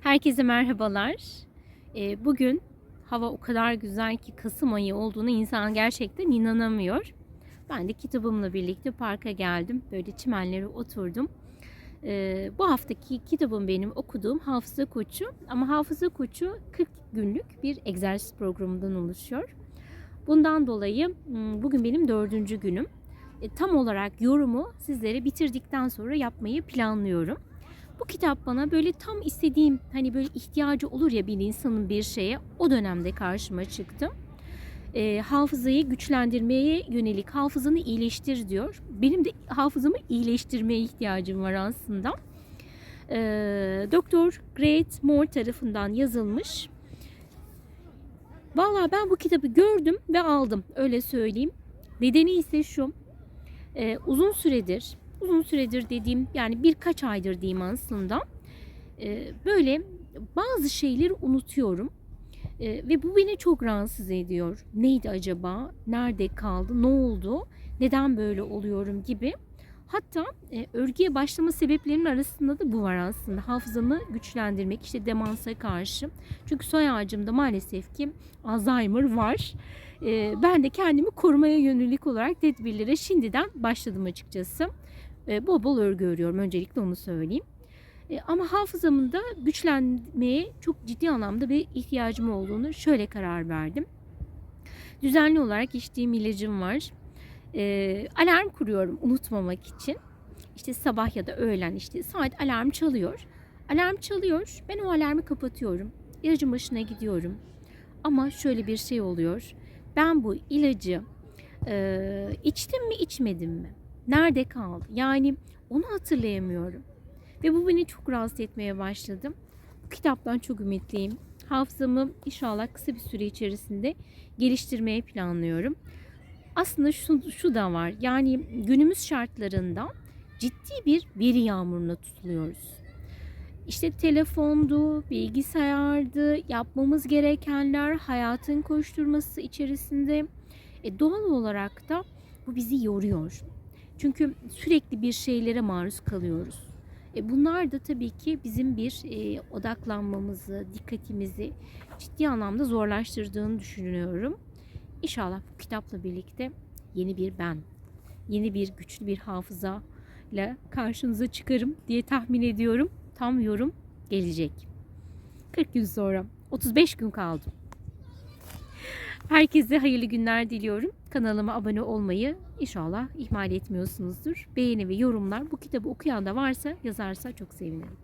Herkese merhabalar. Ee, Bugün hava o kadar güzel ki Kasım ayı olduğunu insan gerçekten inanamıyor. Ben de kitabımla birlikte parka geldim. Böyle çimenlere oturdum. Ee, Bu haftaki kitabım benim okuduğum Hafıza Koçu. Ama Hafıza Koçu 40 günlük bir egzersiz programından oluşuyor. Bundan dolayı m, bugün benim dördüncü günüm. E, Tam olarak yorumu sizlere bitirdikten sonra yapmayı planlıyorum. Bu kitap bana böyle tam istediğim hani böyle ihtiyacı olur ya bir insanın bir şeye o dönemde karşıma çıktı. E, hafızayı güçlendirmeye yönelik hafızanı iyileştir diyor. Benim de hafızamı iyileştirmeye ihtiyacım var aslında. E, Doktor Great Moore tarafından yazılmış. Valla ben bu kitabı gördüm ve aldım öyle söyleyeyim. Nedeni ise şu. e, uzun süredir uzun süredir dediğim yani birkaç aydır diyeyim aslında e, böyle bazı şeyleri unutuyorum E, ve bu beni çok rahatsız ediyor. Neydi acaba? Nerede kaldı? Ne oldu? Neden böyle oluyorum gibi. Hatta e, örgüye başlama sebeplerimin arasında da bu var aslında. Hafızamı güçlendirmek, işte demansa karşı. Çünkü soy ağacımda maalesef ki Alzheimer var. E, ben de kendimi korumaya yönelik olarak tedbirlere şimdiden başladım açıkçası. E, bol bol örgü örüyorum. Öncelikle onu söyleyeyim. E, ama hafızamın da güçlenmeye çok ciddi anlamda bir ihtiyacım olduğunu şöyle karar verdim. Düzenli olarak içtiğim ilacım var. E, alarm kuruyorum unutmamak için. İşte sabah ya da öğlen işte saat alarm çalıyor. Alarm çalıyor. Ben o alarmı kapatıyorum. İlacın başına gidiyorum. Ama şöyle bir şey oluyor. Ben bu ilacı e, içtim mi içmedim mi? Nerede kaldı? Yani onu hatırlayamıyorum. Ve bu beni çok rahatsız etmeye başladı. Bu kitaptan çok ümitliyim. Hafızamı inşallah kısa bir süre içerisinde geliştirmeyi planlıyorum. Aslında şu, şu da var. Yani günümüz şartlarında ciddi bir veri yağmuruna tutuluyoruz. İşte telefondu, bilgisayardı, yapmamız gerekenler, hayatın koşturması içerisinde e, doğal olarak da bu bizi yoruyor. Çünkü sürekli bir şeylere maruz kalıyoruz. E bunlar da tabii ki bizim bir e, odaklanmamızı, dikkatimizi ciddi anlamda zorlaştırdığını düşünüyorum. İnşallah bu kitapla birlikte yeni bir ben, yeni bir güçlü bir hafıza ile karşınıza çıkarım diye tahmin ediyorum. Tam yorum gelecek. 40 gün sonra 35 gün kaldı. Herkese hayırlı günler diliyorum. Kanalıma abone olmayı inşallah ihmal etmiyorsunuzdur. Beğeni ve yorumlar bu kitabı okuyan da varsa yazarsa çok sevinirim.